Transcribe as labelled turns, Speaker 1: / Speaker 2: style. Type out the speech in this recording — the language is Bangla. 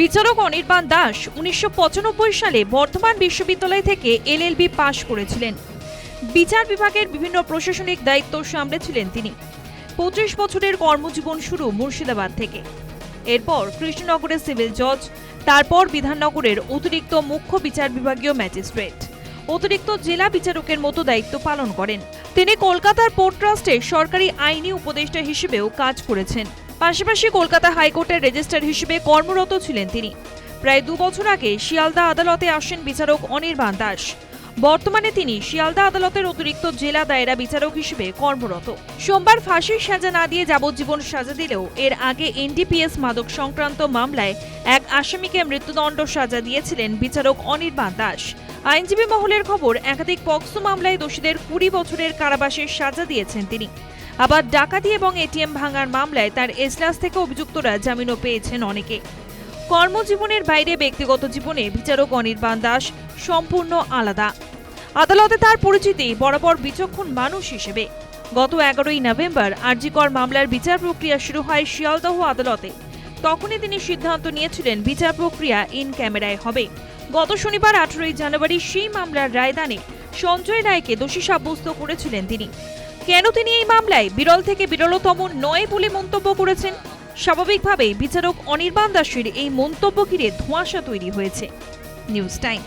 Speaker 1: বিচারক অনির্বাণ দাস উনিশশো পঁচানব্বই সালে বর্ধমান বিশ্ববিদ্যালয় থেকে এলএলবি পাশ করেছিলেন। বিচার বিভাগের বিভিন্ন প্রশাসনিক দায়িত্ব সামলেছিলেন তিনি। পঁচিশ বছরের কর্মজীবন শুরু মুর্শিদাবাদ থেকে। এরপর কৃষ্ণনগরের সিভিল জজ, তারপর বিধাননগরের অতিরিক্ত মুখ্য বিচার বিভাগীয় ম্যাজিস্ট্রেট। অতিরিক্ত জেলা বিচারকের মতো দায়িত্ব পালন করেন। তিনি কলকাতার পোর্ট ট্রাস্টে সরকারি আইনি উপদেষ্টা হিসেবেও কাজ করেছেন। পাশাপাশি কলকাতা হাইকোর্টের রেজিস্ট্রার হিসেবে কর্মরত ছিলেন তিনি। প্রায় দু বছর আগে শিয়ালদা আদালতে আসেন বিচারক অনির্বাণ দাস। বর্তমানে তিনি শিয়ালদা আদালতের অতিরিক্ত জেলা দায়রা বিচারক হিসেবে কর্মরত। সোমবার ফাঁসির সাজা না দিয়ে যাবজ্জীবন সাজা দিলেও এর আগে এনডিপিএস মাদক সংক্রান্ত মামলায় এক আসামিকে মৃত্যুদণ্ড সাজা দিয়েছিলেন বিচারক অনির্বাণ দাস। আইনজীবী মহলের খবর, একাধিক পক্সো মামলায় দোষীদের কুড়ি বছরের কারাবাসের সাজা দিয়েছেন তিনি। আবার ডাকাতি এবং এটিএম ভাঙার মামলায় তার এজলাস থেকে অভিযুক্তরা জামিনও পেয়েছেন অনেকে। কর্মজীবনের বাইরে ব্যক্তিগত জীবনে বিচারক অনির্বাণ দাস সম্পূর্ণ আলাদা। আদালতে তার পরিচিতি বরাবর বিচক্ষণ মানুষ হিসেবে। গত এগারোই নভেম্বর আরজিকর মামলার বিচার প্রক্রিয়া শুরু হয় শিয়ালদহ আদালতে। তখনই তিনি সিদ্ধান্ত নিয়েছিলেন বিচার প্রক্রিয়া ইন ক্যামেরায় হবে। গত শনিবার আঠেরোই জানুয়ারি সেই মামলার রায়দানে সঞ্জয় রায়কে দোষী সাব্যস্ত করেছিলেন তিনি। কেন তিনি এই মামলায় বিরল থেকে বিরলতম নয় বলে মন্তব্য করেছেন? স্বাভাবিকভাবেই বিচারক অনির্বাণ দাসের এই মন্তব্য ঘিরে ধোঁয়াশা তৈরি হয়েছে। News time.